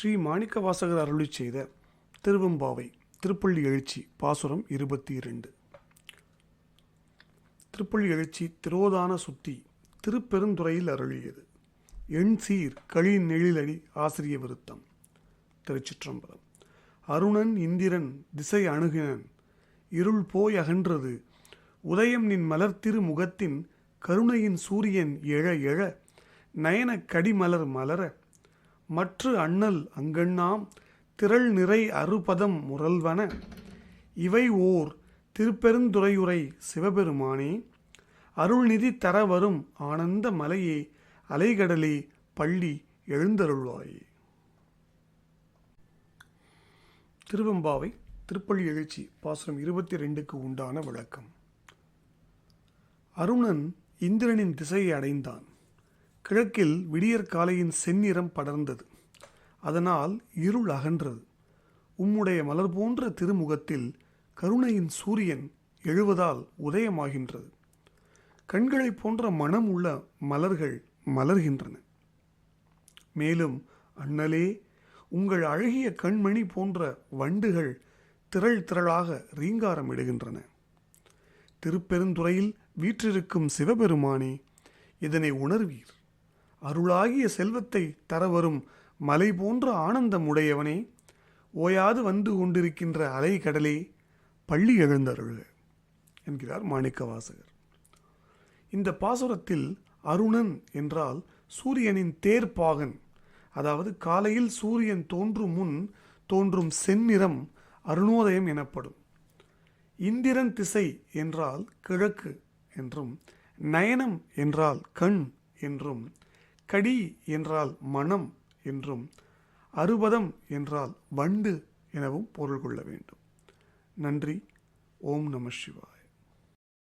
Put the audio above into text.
ஸ்ரீ மாணிக்கவாசகர் அருளி செய்த திருவெம்பாவை திருப்பள்ளி எழுச்சி பாசுரம் இருபத்தி இரண்டு திருப்பள்ளி எழுச்சி திரோதான சுத்தி திருப்பெருந்துறையில் அருளியது. எண் சீர் களி நெழிலடி ஆசிரிய விருத்தம். திருச்சிற்றம்பலம். அருணன் இந்திரன் திசை அணுகினன். இருள் போய் அகன்றது. உதயம் நின் மலர்த்திரு முகத்தின் கருணையின் சூரியன் எழ எழ நயன கடிமலர் மலர மற்று அண்ணல் அங்கண்ணாம் திரள் நிறை அறுபதம் முரல்வன. இவை ஓர் திருப்பெருந்துறையுரை சிவபெருமானே. அருள்நிதி தர வரும் ஆனந்த மலையே அலைகடலே பள்ளி எழுந்தருள்வாயே. திருவெம்பாவை திருப்பள்ளி எழுச்சி பாசுரம் இருபத்தி ரெண்டுக்கு உண்டான விளக்கம். அருணன் இந்திரனின் திசையை அடைந்தான். கிழக்கில் விடியற்காலையின் செந்நிறம் படர்ந்தது. அதனால் இருள் அகன்றது. உம்முடைய மலர் போன்ற திருமுகத்தில் கருணையின் சூரியன் எழுவதால் உதயமாகின்றது. கண்களைப் போன்ற மனம் உள்ள மலர்கள் மலர்கின்றன. மேலும் அண்ணலே உங்கள் அழகிய கண்மணி போன்ற வண்டுகள் திரள் திரளாக ரீங்காரமிடுகின்றன. திருப்பெருந்துறையில் வீற்றிருக்கும் சிவபெருமானே இதனை உணர்வீர். அருளாகிய செல்வத்தை தரவரும் மலை போன்ற ஆனந்தம் உடையவனே. ஓயாது வந்து கொண்டிருக்கின்ற அலை கடலே பள்ளி எழுந்தருள் என்கிறார் மாணிக்கவாசகர். இந்த பாசுரத்தில் அருணன் என்றால் சூரியனின் தேர்ப்பாகன் அதாவது காலையில் சூரியன் தோன்றும் முன் தோன்றும் செந்நிறம் அருணோதயம் எனப்படும். இந்திரன் திசை என்றால் கிழக்கு என்றும் நயனம் என்றால் கண் என்றும் கடி என்றால் மனம் என்றும் அறுபதம் என்றால் வண்டு எனவும் பொருள் கொள்ள வேண்டும். நன்றி. ஓம் நம சிவாய்.